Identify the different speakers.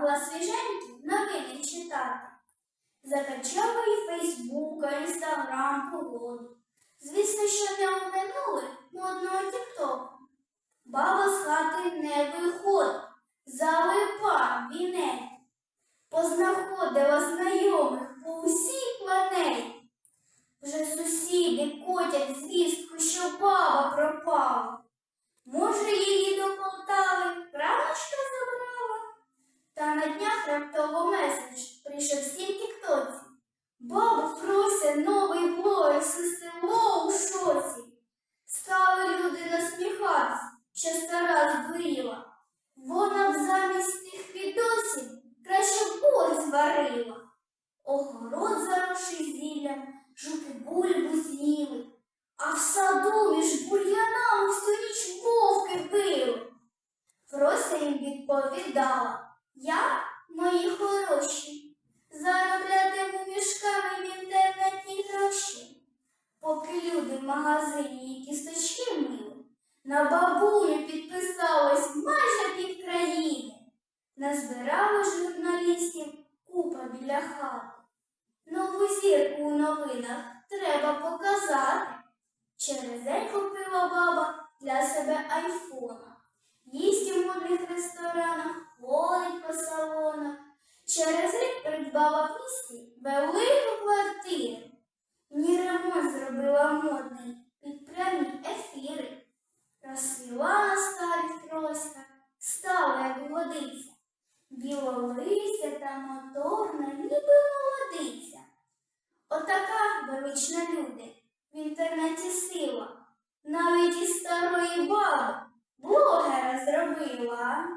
Speaker 1: могла свіженькі новини читати. Закачала і Фейсбука, Інстаграм, погоду. Звісно, що не оминули модного тіктоку. Баба з хати не виходить, залипа в інеті. Познаходила знайомих по усій планеті. Стара. Вона б замість тих відосів краще б борщ зварила. Огород заросший зіллям, жути бульбу з'їли, а в саду між бур'янами всю ніч вовки били. Фрося їм відповідала, я, мої хороші, зароблятиму мішками в інтернеті гроші. Поки люди в магазині і кісточки мили, на бабулю підписалось Назбирали журналістів купа біля хати. Нову зірку у новинах треба показати. Через день купила баба для себе айфона. Їсть у модних ресторанах, ходить по салонах. Через рік придбала в місті велику квартиру. Ні ремонт зробила модний Білолистя та моторна, ніби молодиця. Отака велична люди в інтернеті сила. Навіть із старої баби блогера зробила.